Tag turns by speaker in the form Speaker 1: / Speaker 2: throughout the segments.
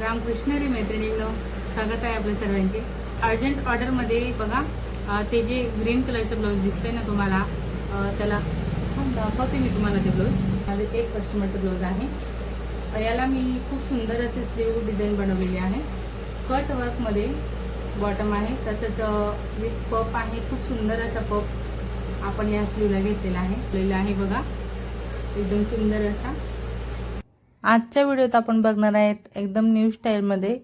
Speaker 1: रामकृष्णरी मैत्रिणींनो स्वागत आहे आपल्या सर्वांचे. अर्जंट ऑर्डरमध्ये बघा ते जे ग्रीन कलरचं ब्लाऊज दिसतंय ना तुम्हाला त्याला दाखवते मी तुम्हाला ते ब्लाऊज माझे एक कस्टमरचं ब्लाऊज आहे. याला मी खूप सुंदर असे स्लीव डिझाईन बनवलेली आहे. कट वर्कमध्ये बॉटम आहे. तसंच विथ पप आहे. खूप सुंदर असा पप आपण या स्लीवला घेतलेला आहे. लेला आहे बघा एकदम सुंदर असा.
Speaker 2: आजच्या व्हिडिओत आपण बघणार आहेत एकदम न्यू स्टाईलमध्ये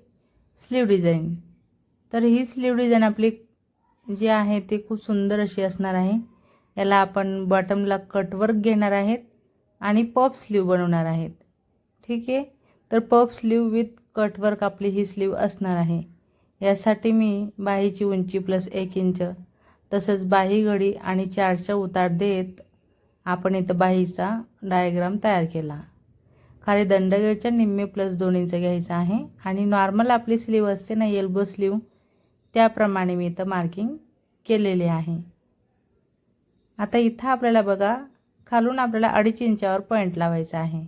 Speaker 2: स्लीव डिझाईन तर ही स्लीव डिझाईन आपली जी आहे ती खूप सुंदर अशी असणार आहे. याला आपण बॉटमला कटवर्क घेणार आहेत आणि पप स्लीव बनवणार आहेत. ठीक आहे? तर पप स्लीव विथ कटवर्क आपली ही स्लीव असणार आहे. यासाठी मी बाहीची उंची प्लस एक इंच तसंच बाही घडी आणि चारच्या उतार देत आपण इथं बाहीचा डायग्राम तयार केला. खाली दंडगेडच्या निम्मे प्लस दोन इंच घ्यायचं आहे. आणि नॉर्मल आपली स्लीव असते ना एल्बो स्लीव त्याप्रमाणे मी इथं मार्किंग केलेली आहे. आता इथं आपल्याला बघा खालून आपल्याला अडीच इंचावर पॉईंट लावायचा आहे.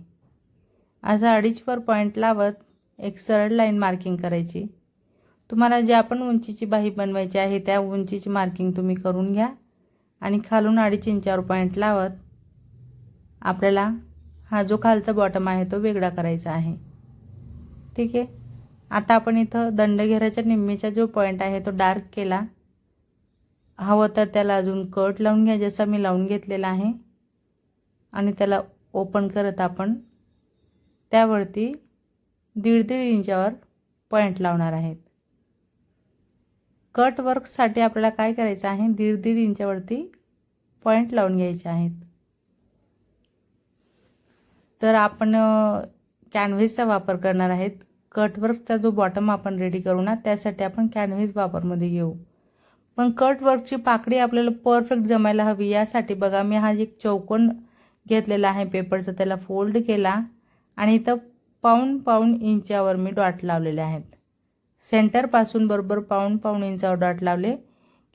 Speaker 2: असं अडीचवर पॉईंट लावत एक सरळ लाईन मार्किंग करायची. तुम्हाला जे आपण उंचीची बाही बनवायची आहे त्या उंचीची मार्किंग तुम्ही करून घ्या. आणि खालून अडीच इंचावर पॉईंट लावत आपल्याला हा जो खालचा बॉटम आहे तो वेगळा करायचा आहे. ठीक आहे? आता आपण इथं दंडघेराच्या निम्मेचा जो पॉईंट आहे तो डार्क केला. हवं तर त्याला अजून कट लावून घ्या जसा मी लावून घेतलेला आहे. आणि त्याला ओपन करत आपण त्यावरती दीड दीड इंचावर पॉईंट लावणार आहेत. कट वर्कसाठी आपल्याला काय करायचं आहे? दीड दीड इंचावरती पॉईंट लावून घ्यायचे आहेत. तर आपण कॅनव्हेसचा वापर करणार आहेत. कटवर्कचा जो बॉटम आपण रेडी करू ना त्यासाठी आपण कॅनव्हेस वापरमध्ये घेऊ. पण कटवर्कची पाकडी आपल्याला परफेक्ट जमायला हवी यासाठी बघा मी हा एक चौकोन घेतलेला आहे पेपरचा त्याला फोल्ड केला आणि इथं पाऊण पाऊण इंचावर मी डॉट लावलेले आहेत. सेंटरपासून बरोबर पाऊण पाऊण इंचावर डॉट लावले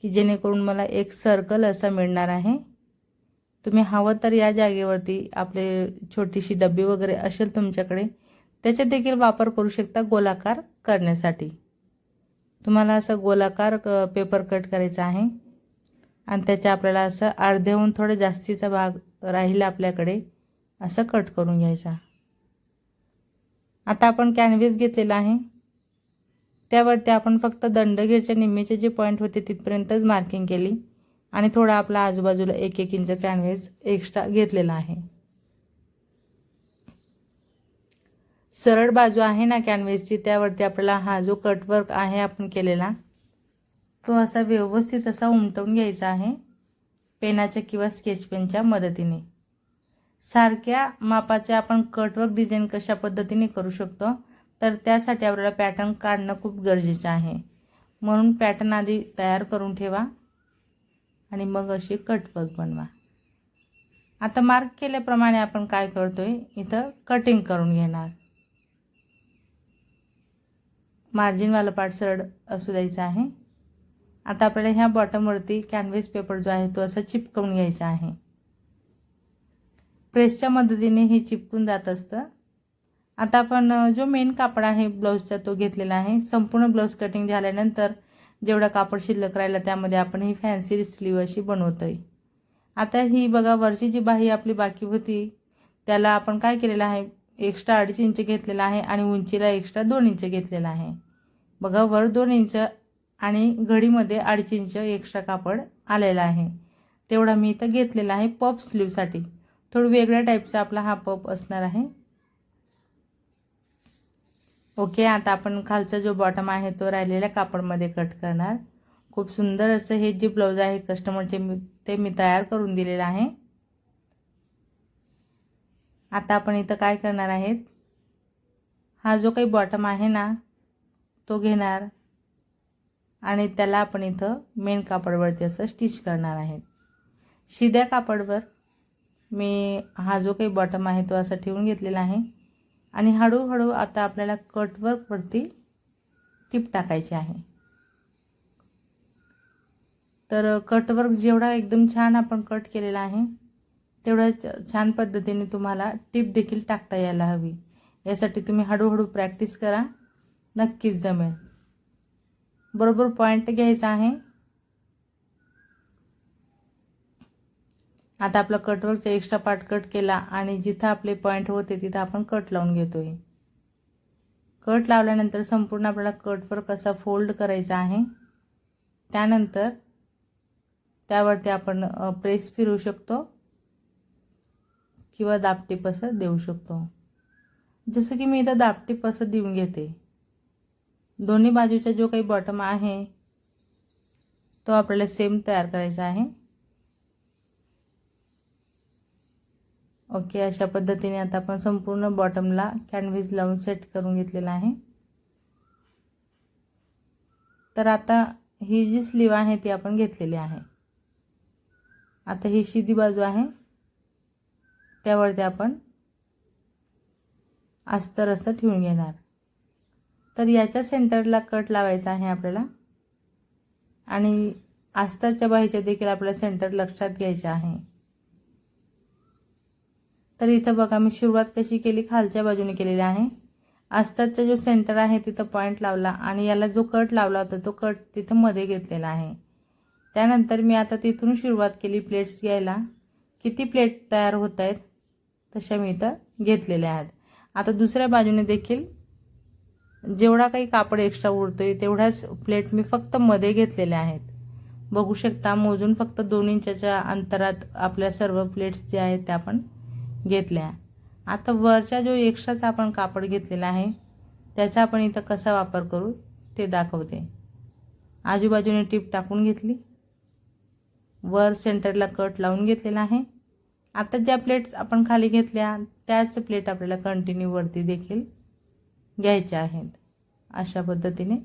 Speaker 2: की जेणेकरून मला एक सर्कल असा मिळणार आहे. तुम्ही हवं तर या जागेवरती आपले छोटीशी डब्बी वगैरे असेल तुमच्याकडे त्याच्यात देखील वापर करू शकता गोलाकार करण्यासाठी. तुम्हाला असं गोलाकार पेपर कट करायचा आहे आणि त्याच्या आपल्याला असं अर्ध्याहून थोडं जास्तीचा भाग राहील आपल्याकडे असं कट करून घ्यायचा. आता आपण कॅनव्हेस घेतलेला आहे. त्यावरती आपण फक्त दंडगीरच्या निम्मेचे जे पॉईंट होते तिथपर्यंतच मार्किंग केली. आणि थोडा आपला आजूबाजूला एक एक इंच कॅनव्हेस एक्स्ट्रा घेतलेला आहे. सरळ बाजू आहे ना कॅनव्हेसची त्यावरती आपल्याला हा जो कटवर्क आहे आपण केलेला तो असा व्यवस्थित असा उमटवून घ्यायचा आहे पेनाच्या किंवा स्केच पेनच्या मदतीने. सारख्या मापाचे आपण कटवर्क डिझाईन कशा पद्धतीने करू शकतो तर त्यासाठी आपल्याला पॅटर्न काढणं खूप गरजेचं आहे. म्हणून पॅटर्न आधी तयार करून ठेवा. आणि मग अशी कटवर्क बनवा. आता मार्क केल्याप्रमाणे आपण काय करतोय? इथं कटिंग करून घेणार. मार्जिनवाला पार्ट सरळ असू द्यायचा आहे. आता आपल्याला ह्या बॉटमवरती कॅनव्हेस पेपर जो आहे तो असा चिपकवून घ्यायचा आहे. प्रेसच्या मदतीने हे चिपकून जात असतं. आता आपण जो मेन कापड आहे ब्लाऊजचा तो घेतलेला आहे. संपूर्ण ब्लाऊज कटिंग झाल्यानंतर जेवढा कापड शिल्लक राहिला त्यामध्ये आपण ही फॅन्सी स्लीव अशी बनवतो आहे आता ही बघा वरची जी बाही आपली बाकी होती त्याला आपण काय केलेलं आहे? एक्स्ट्रा अडीच इंच घेतलेला आहे आणि उंचीला एक्स्ट्रा दोन इंच घेतलेला आहे. बघा वर दोन इंच आणि घडीमध्ये अडीच इंच एक्स्ट्रा कापड आलेला आहे. तेवढा मी इथं घेतलेला आहे पप स्लीवसाठी थोडं वेगळ्या टाईपचा आपला हा पप असणार आहे. ओके आता आपण खालचा जो बॉटम आहे तो राहिलेल्या कापडमध्ये कट करणार. खूप सुंदर असं हे जे ब्लाऊज आहे कस्टमरचे मी ते मी तयार करून दिलेलं आहे. आता आपण इथं काय करणार आहेत? हा जो काही बॉटम आहे ना तो घेणार. आणि त्याला आपण इथं मेन कापडवरती असं स्टिच करणार आहेत. शिद्या कापडवर मी हा जो काही बॉटम आहे तो असा ठेवून घेतलेला आहे. आणि हळूहळू आता आपल्याला कटवर्कवरती टीप टाकायची आहे. तर कटवर्क जेवढा एकदम छान आपण कट केलेला आहे तेवढ्या छ- छान पद्धतीने तुम्हाला टीप देखील टाकता यायला हवी. यासाठी तुम्ही हळूहळू प्रॅक्टिस करा. नक्कीच जमेल. बरोबर पॉईंट घ्यायचा आहे. आता आपला कटवर्कचा एक्स्ट्रा पार्ट कट केला आणि जिथं आपले पॉईंट होते तिथं आपण कट लावून घेतोय. कट लावल्यानंतर संपूर्ण आपल्याला कटवर कसा फोल्ड करायचा आहे त्यानंतर त्यावरती आपण प्रेस फिरवू शकतो किंवा दापटी असं देऊ शकतो. जसं की मी इथं दापटी असं देऊन घेते. दोन्ही बाजूचा जो काही बॉटम आहे तो आपल्याला सेम तयार करायचा आहे. ओके अशा पद्धतीने आता आपण संपूर्ण बॉटमला कॅनव्हिस लावून सेट करून घेतलेला आहे. तर आता ही जी स्लीव आहे ती आपण घेतलेली आहे. आता ही शिदी बाजू आहे. त्यावरती आपण अस्तर असं ठेवून घेणार. तर याच्या सेंटरला कट लावायचा आहे आपल्याला. आणि अस्तरच्या बाहीच्या देखील आपल्याला सेंटर लक्षात घ्यायचं आहे. तर इथं बघा मी सुरुवात कशी केली? खालच्या बाजूने केलेली आहे. अस्तरचा जो सेंटर आहे तिथं पॉईंट लावला आणि याला जो कट लावला होता तो कट तिथं मध्ये घेतलेला आहे. त्यानंतर मी आता तिथून सुरुवात केली प्लेट्स घ्यायला. किती प्लेट तयार होत आहेत तशा मी इथं घेतलेल्या आहेत. आता दुसऱ्या बाजूने देखील जेवढा काही कापड एक्स्ट्रा उरतोय तेवढ्याच प्लेट मी फक्त मध्ये घेतलेल्या आहेत. बघू शकता मोजून फक्त दोन इंचाच्या अंतरात आपल्या सर्व प्लेट्स जे आहेत त्या आपण घेतल्या. आता वरच्या जो एक्स्ट्राचा आपण कापड घेतलेला आहे त्याचा आपण इथं कसा वापर करू ते दाखवते. आजूबाजूने टीप टाकून घेतली. वर सेंटरला कट लावून घेतलेला आहे. आता ज्या प्लेट्स आपण खाली घेतल्या त्याच प्लेट आपल्याला कंटिन्यू वरती देखील घ्यायच्या आहेत. अशा पद्धतीने.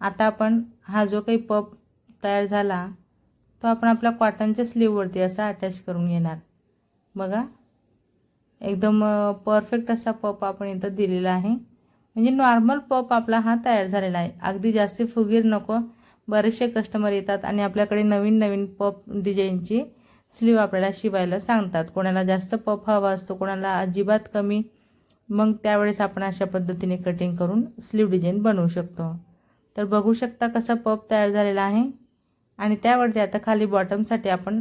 Speaker 2: आता आपण हा जो काही पप तयार झाला तो आपण आपल्या कॉटनच्या स्लीववरती असा अटॅच करून घेणार. बघा. एकदम परफेक्ट असा पप आपण इथं दिलेला आहे. म्हणजे नॉर्मल पप आपला हा तयार झालेला आहे. अगदी जास्त फुगीर नको. बरेचसे कस्टमर येतात आणि आपल्याकडे नवीन नवीन पप डिझाईनची स्लीव आपल्याला शिवायला सांगतात. कोणाला जास्त पप हवा असतो कोणाला अजिबात कमी मग त्यावेळेस आपण अशा पद्धतीने कटिंग करून स्लीव डिझाईन बनवू शकतो. तर बघू शकता कसा पप तयार झालेला आहे. आणि त्यावरती आता खाली बॉटमसाठी आपण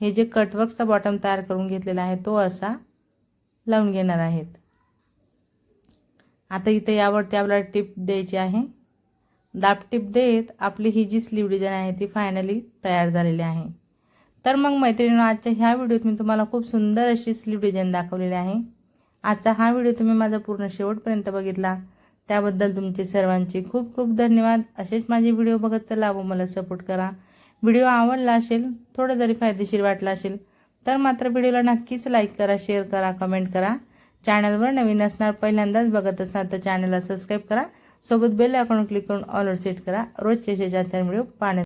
Speaker 2: हे जे कटवर्कचा बॉटम तयार करून घेतलेला आहे तो असा लावून घेणार आहेत. आता इथे यावरती आपल्याला टिप द्यायची आहे. दाब टिप देत आपली ही जी स्लीव डिझाईन आहे ती फायनली तयार झालेली आहे. तर मग मैत्रिणींनो आजच्या ह्या व्हिडिओत मी तुम्हाला खूप सुंदर अशी स्लीव डिझाईन दाखवलेली आहे. आजचा हा व्हिडिओ तुम्ही माझा पूर्ण शेवटपर्यंत बघितला. त्याबद्दल तुमचे सर्वांचे खूप खूप धन्यवाद. असेच माझे व्हिडिओ बघत चला व मला सपोर्ट करा. व्हिडिओ आवडला असेल थोडं जरी फायदेशीर वाटला असेल तर मात्र व्हिडिओला नक्कीच लाईक करा शेअर करा कमेंट करा. चॅनलवर नवीन असणार पहिल्यांदाच बघत असणार तर चॅनलला सबस्क्राईब करा. सोबत बेल आयकॉन क्लिक करून ऑलवर सेट करा. रोजचे शेजारच्या व्हिडिओ पाहण्यात